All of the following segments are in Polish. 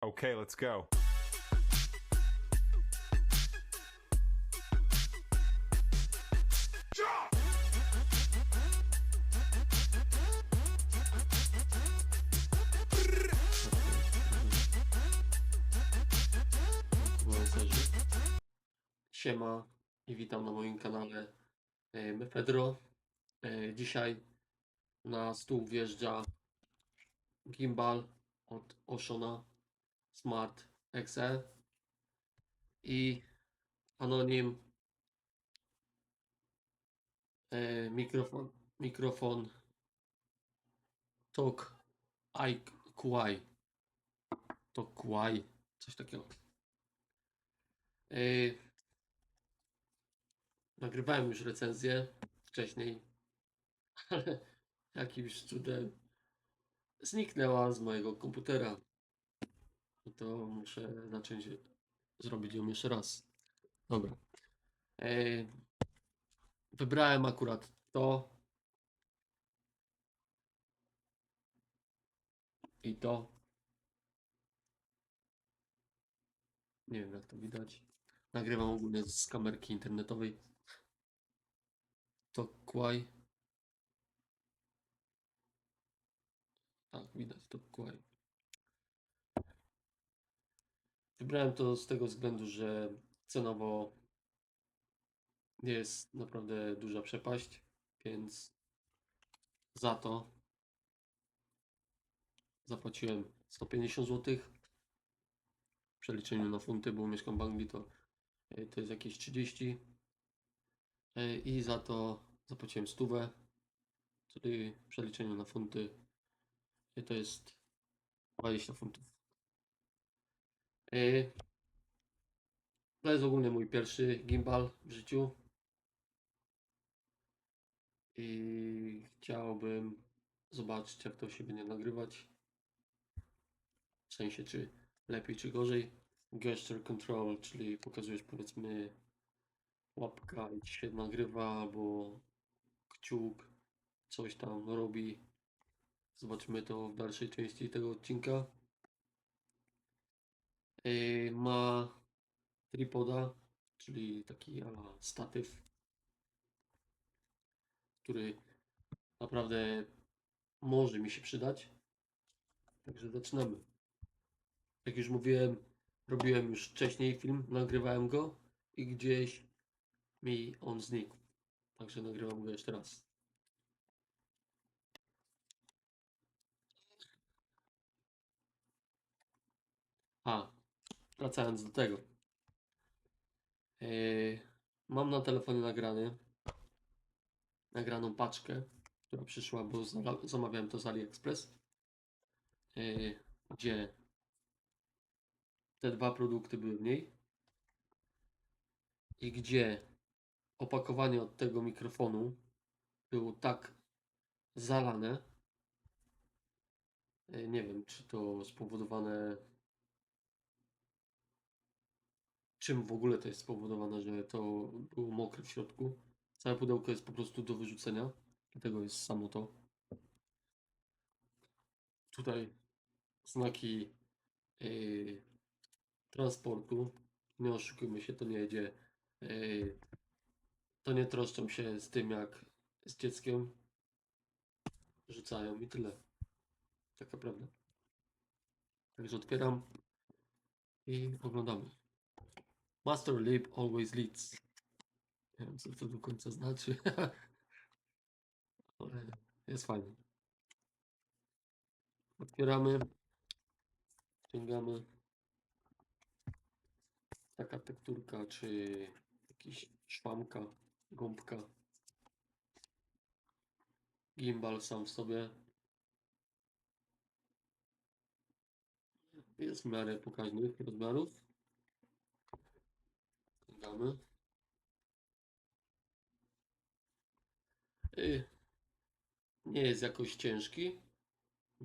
Okay, let's go. Siema i witam na moim kanale e, Mefedro. E, Dzisiaj na stół wjeżdża gimbal od Oshona Smart XL i Anonim e, mikrofon mikrofon Tok IQI Tok QI coś takiego. Yy, nagrywałem już recenzję wcześniej, ale jakimś cudem zniknęła z mojego komputera. To muszę zacząć zrobić ją jeszcze raz. Dobra. Yy, wybrałem akurat to. I to. Nie wiem jak to widać. Nagrywam ogólnie z kamerki internetowej. To Kwaj. Tak, widać to Kwaj. Wybrałem to z tego względu, że cenowo jest naprawdę duża przepaść, więc za to zapłaciłem 150 zł. W przeliczeniu na funty, bo mieszkam w Anglii, to E, to jest jakieś 30 E, i za to zapłaciłem stówę, czyli w przeliczeniu na funty e, to jest 20 funtów. E, To jest ogólnie mój pierwszy gimbal w życiu i chciałbym zobaczyć jak to się będzie nagrywać. W sensie czy lepiej czy gorzej gesture control, czyli pokazujesz powiedzmy łapka i ci się nagrywa, albo kciuk coś tam robi. Zobaczymy to w dalszej części tego odcinka. Yy, ma tripoda, czyli taki ala statyw, który naprawdę może mi się przydać. Także zaczynamy. Jak już mówiłem, robiłem już wcześniej film, nagrywałem go i gdzieś mi on znikł. Także nagrywam go jeszcze raz. A, wracając do tego. Yy, mam na telefonie nagrany nagraną paczkę, która przyszła, bo zamawiałem to z AliExpress, yy, gdzie te dwa produkty były w niej i gdzie opakowanie od tego mikrofonu było tak zalane. e, Nie wiem, czy to spowodowane. Czym w ogóle to jest spowodowane, że to było mokre w środku. Całe pudełko jest po prostu do wyrzucenia, dlatego jest samo to. Tutaj znaki yy, transportu. Nie oszukujmy się, to nie jedzie. yy, To nie troszczą się z tym, jak z dzieckiem rzucają i tyle. Taka prawda. Także otwieram i oglądamy. Master Leap always leads. Nie wiem, co to do końca znaczy. Ale jest fajnie. Otwieramy. Sięgamy taka tekturka, czy jakiś szwamka, gąbka. Gimbal sam w sobie. Jest w miarę pokaźnych rozmiarów. Sięgamy. Y, Nie jest jakoś ciężki.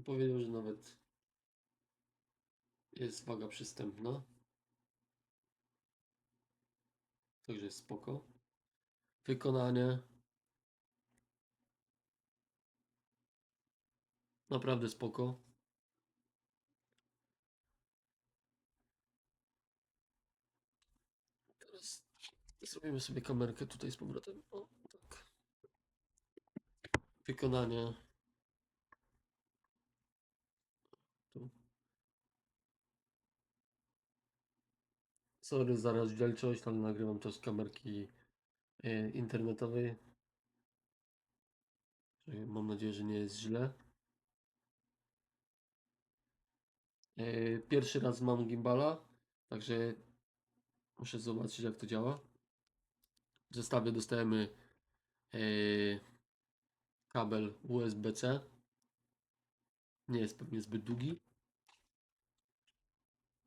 Powiedział, że nawet jest waga przystępna. Także jest spoko. Wykonanie. Naprawdę spoko. Teraz zrobimy sobie kamerkę tutaj z powrotem. O, tak. Wykonanie. Tu. Sorry za rozdzielczość, ale nagrywam to z kamerki e, internetowej. Mam nadzieję, że nie jest źle. E, Pierwszy raz mam gimbala, także muszę zobaczyć jak to działa. W zestawie dostajemy e, kabel USB-C. Nie jest pewnie zbyt długi.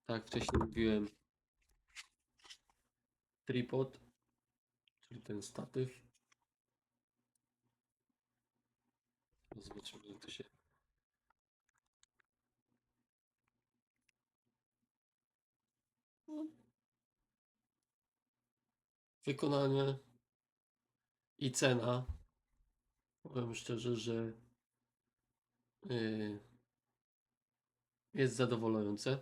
Tak wcześniej mówiłem, tripod, czyli ten statyw. Zobaczymy jak to się wykonanie i cena. Powiem szczerze, że yy, jest zadowalające.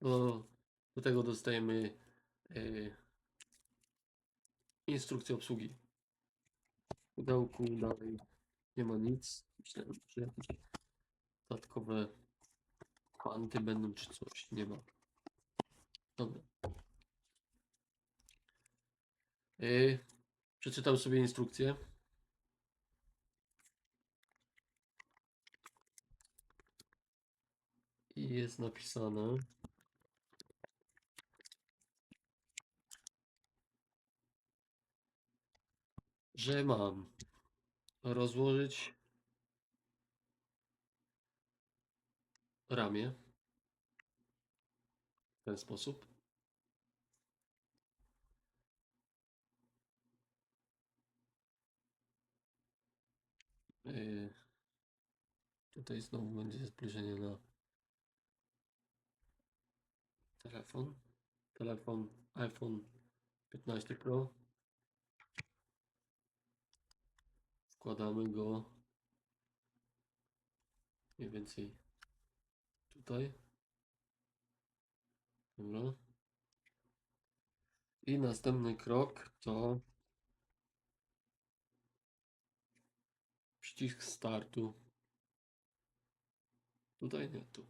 Do, do tego dostajemy yy, instrukcję obsługi. W pudełku dalej nie ma nic. Myślałem, że jakieś dodatkowe kwanty będą czy coś. Nie ma. Dobra. Yy, przeczytam sobie instrukcję. I jest napisane. Że mam rozłożyć ramię w ten sposób. Yy, tutaj znowu będzie zbliżenie na telefon. Telefon iPhone 15 Pro. Wkładamy go mniej więcej tutaj. Dobra. I następny krok to przycisk startu. Tutaj nie, tu.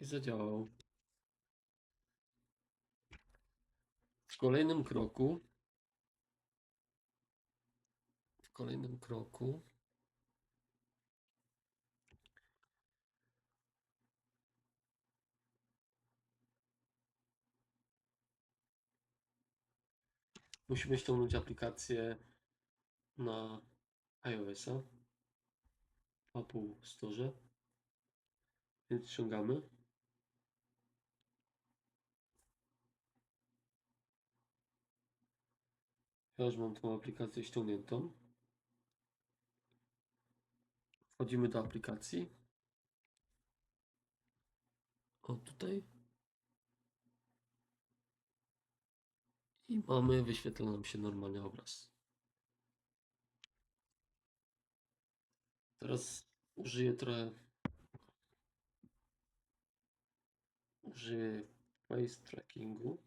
I zadziałał. W kolejnym kroku w kolejnym kroku musimy ściągnąć aplikację na iOS-a Apple Store. Więc ściągamy. Ja już mam tą aplikację ściągniętą. Wchodzimy do aplikacji. O tutaj. I mamy, wyświetla nam się normalnie obraz. Teraz użyję trochę. Użyję face trackingu.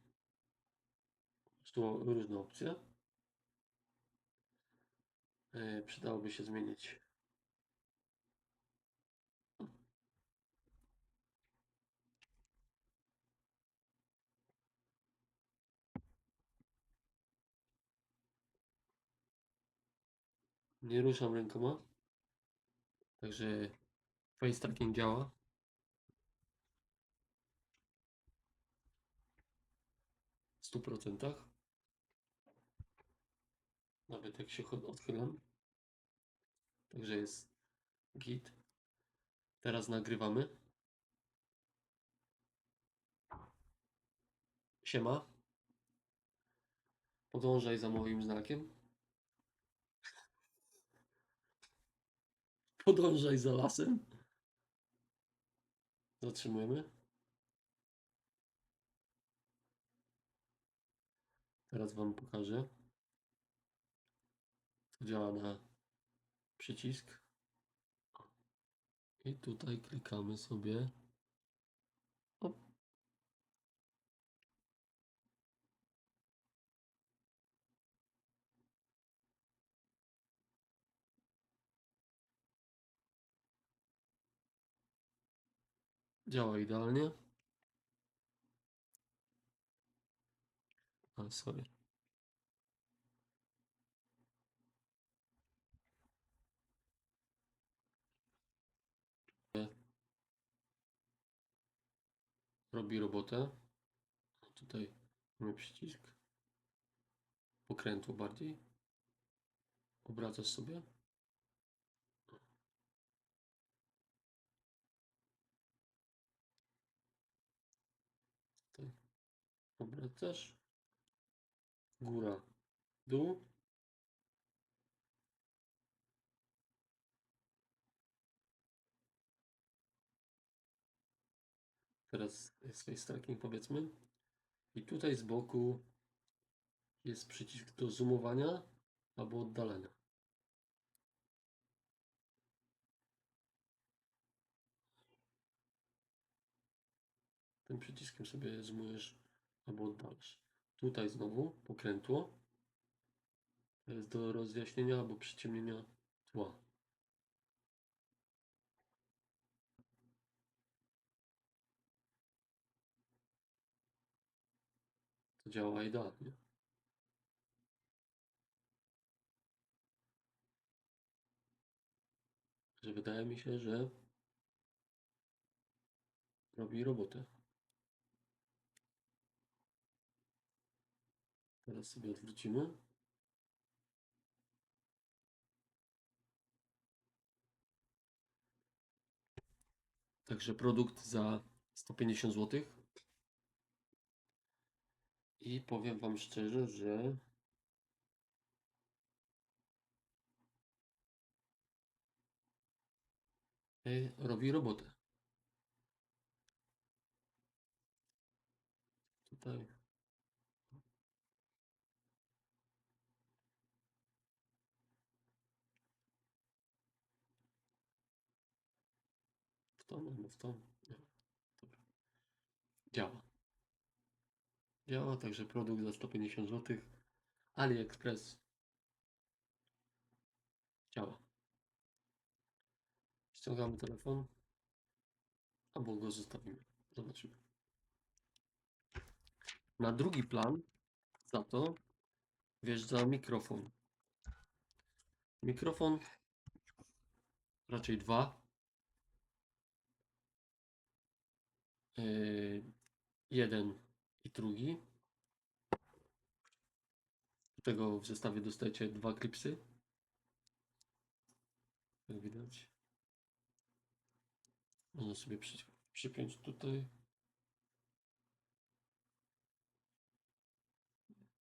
Tu różne opcje. E, Przydałoby się zmienić. Nie ruszam rękoma. Także face tracking działa. W 100%. Nawet jak się odchylam. Także jest git. Teraz nagrywamy. Siema. Podążaj za moim znakiem. Podążaj za lasem. Zatrzymujemy. Teraz Wam pokażę. Działa na przycisk. I tutaj klikamy sobie. Działa idealnie. Ale sorry. robi robotę. Tutaj mamy przycisk pokrętło bardziej. Obracasz sobie. Tutaj obracasz. Góra, dół. Teraz jest face tracking powiedzmy. I tutaj z boku jest przycisk do zoomowania albo oddalenia. Tym przyciskiem sobie zoomujesz albo oddalasz. Tutaj znowu pokrętło. To jest do rozjaśnienia albo przyciemnienia tła. To działa idealnie. Że wydaje mi się, że robi robotę. Teraz sobie odwrócimy. Także produkt za 150 zł. I powiem Wam szczerze, że e, robi robotę. Tutaj tą albo w. Nie. Dobra. Działa. Działa, także produkt za 150 zł. AliExpress. Działa. Ściągamy telefon. Albo go zostawimy. Zobaczymy. Na drugi plan za to wjeżdża mikrofon. Mikrofon raczej dwa. Jeden i drugi. Do tego w zestawie dostajecie dwa klipsy. Jak widać. Można sobie przy, przypiąć tutaj.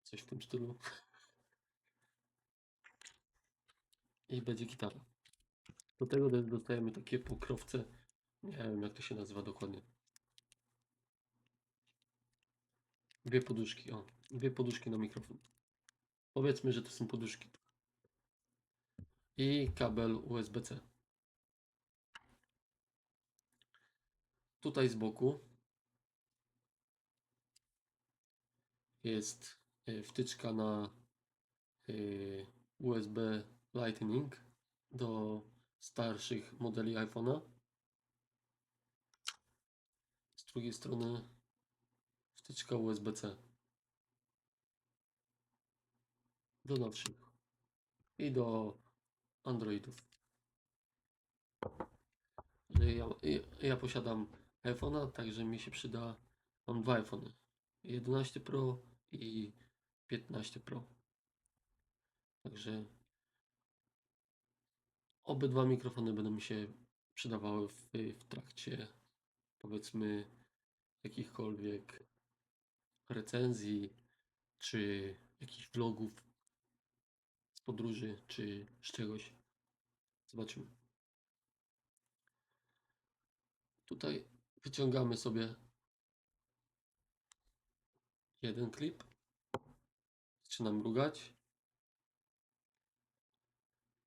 Coś w tym stylu. I będzie gitara. Do tego do- dostajemy takie pokrowce. Nie wiem jak to się nazywa dokładnie. Dwie poduszki, o. Dwie poduszki na mikrofon. Powiedzmy, że to są poduszki. I kabel USB-C. Tutaj z boku jest y, wtyczka na y, USB Lightning do starszych modeli iPhone'a. Z drugiej strony wtyczka USB-C do nowszych i do Androidów. Ja, ja, ja posiadam iPhone'a, także mi się przyda. Mam dwa iPhony. 11 Pro i 15 Pro. Także obydwa mikrofony będą mi się przydawały w, w trakcie powiedzmy jakichkolwiek recenzji czy jakichś vlogów z podróży czy z czegoś. Zobaczymy. Tutaj wyciągamy sobie jeden klip. Zaczyna mrugać.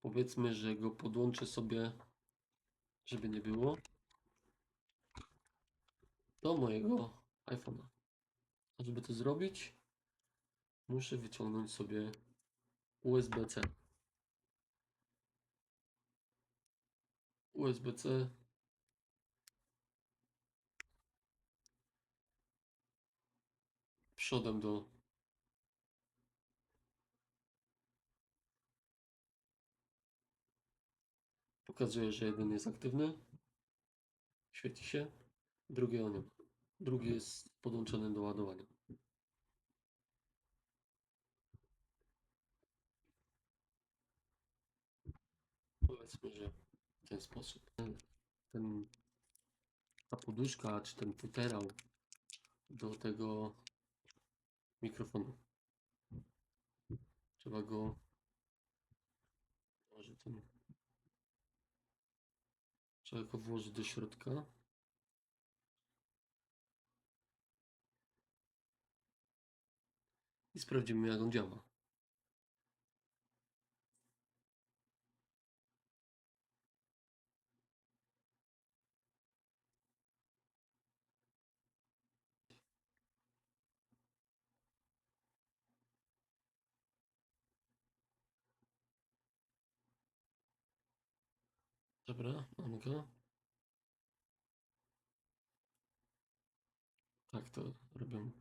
Powiedzmy, że go podłączę sobie żeby nie było, do mojego iPhone'a. Żeby to zrobić, muszę wyciągnąć sobie USB-C. USB-C przodem do pokazuje, że jeden jest aktywny. Świeci się, drugiego nie ma drugi jest podłączony do ładowania powiedzmy, że w ten sposób ten, ta poduszka czy ten futerał do tego mikrofonu. Trzeba go może ten trzeba go włożyć do środka. I sprawdzimy jak on działa. Dobra, mamy go. Tak to robią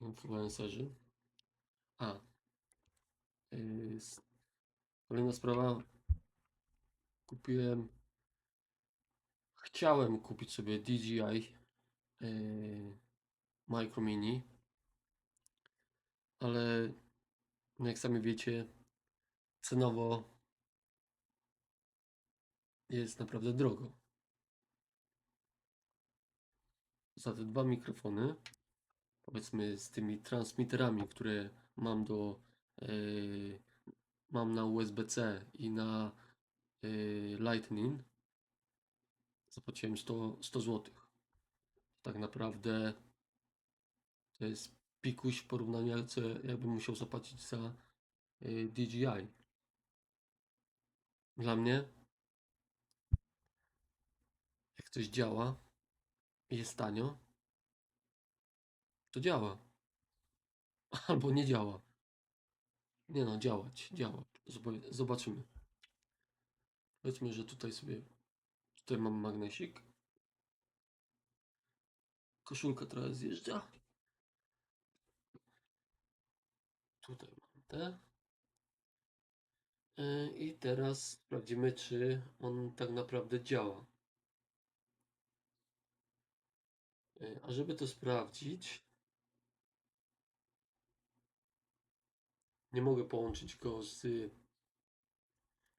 influencerzy. A. Yy, kolejna sprawa. Kupiłem. Chciałem kupić sobie DJI yy, Micro Mini, ale no jak sami wiecie, cenowo jest naprawdę drogo. Za te dwa mikrofony, powiedzmy z tymi transmitterami, które mam do yy, mam na USB-C i na yy, Lightning, zapłaciłem 100, 100 zł. Tak naprawdę to jest pikuś w porównaniu, co musiał zapłacić za yy, DJI. Dla mnie, jak coś działa i jest tanio, to działa. Albo nie działa. Nie no, działać, działa. Zob- Zobaczymy. Powiedzmy, że tutaj sobie, tutaj mam magnesik. Koszulka trochę zjeżdża. Tutaj mam te. Yy, I teraz sprawdzimy, czy on tak naprawdę działa. Yy, A żeby to sprawdzić, nie mogę połączyć go z,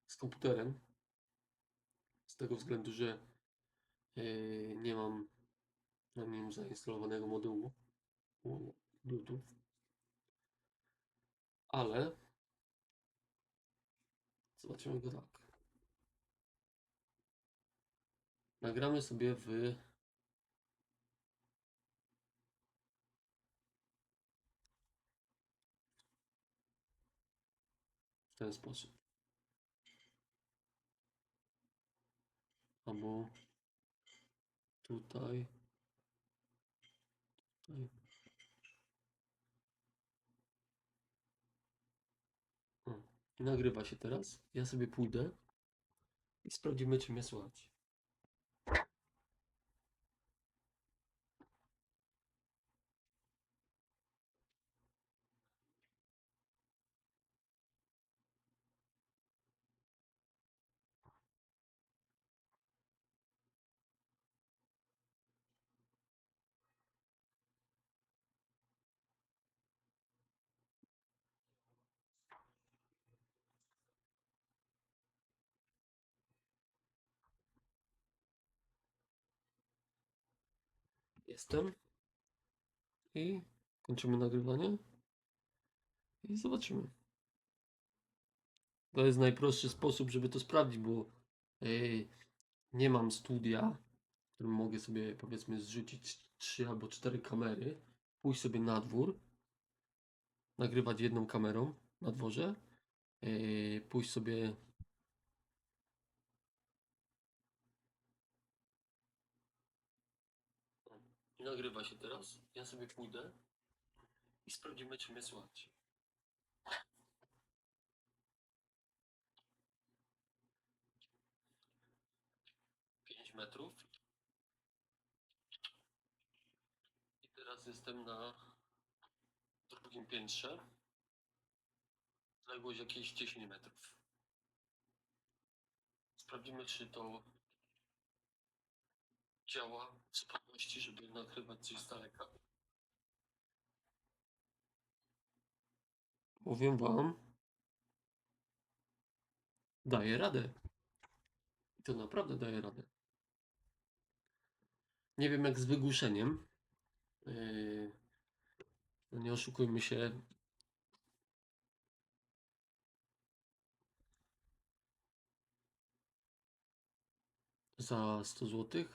z komputerem. Z tego względu, że yy, nie mam na nim zainstalowanego modułu Bluetooth. Ale zobaczymy go tak. Nagramy sobie w w ten sposób. Albo tutaj. Tutaj. O, nagrywa się teraz. Ja sobie pójdę i sprawdzimy, czy mnie słychać. Jestem. I kończymy nagrywanie. I zobaczymy. To jest najprostszy sposób, żeby to sprawdzić, bo yy, nie mam studia, w którym mogę sobie powiedzmy zrzucić trzy albo cztery kamery, pójść sobie na dwór, nagrywać jedną kamerą na dworze, yy, pójść sobie nagrywa się teraz. Ja sobie pójdę i sprawdzimy, czy mnie słychać. Pięć metrów. I teraz jestem na drugim piętrze. Odległość jakieś 10 metrów. Sprawdzimy, czy to działa zupełności, żeby nagrywać coś z daleka. Powiem wam, daje radę. I to naprawdę daje radę. Nie wiem jak z wygłuszeniem. Yy, no nie oszukujmy się. Za 100 zł.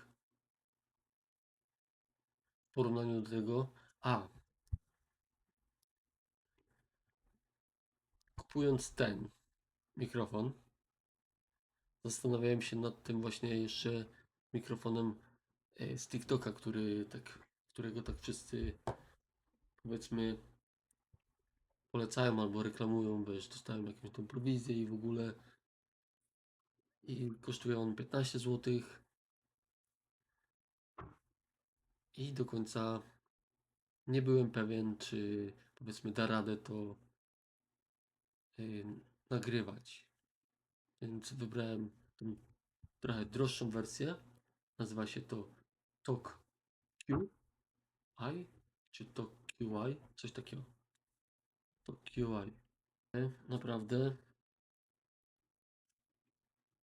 W porównaniu do tego. A. Kupując ten mikrofon, zastanawiałem się nad tym właśnie jeszcze mikrofonem e, z TikToka, który tak, którego tak wszyscy powiedzmy polecają albo reklamują, wiesz, dostałem jakąś tą prowizję i w ogóle i kosztuje on 15 zł i do końca nie byłem pewien, czy powiedzmy da radę to y, nagrywać. Więc wybrałem tą trochę droższą wersję. Nazywa się to Talk QI czy Talk QI, coś takiego. Talk QI. E, Naprawdę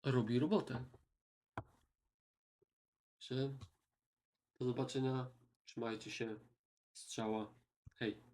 robi robotę. Że do zobaczenia. Trzymajcie się. Strzała. Hej.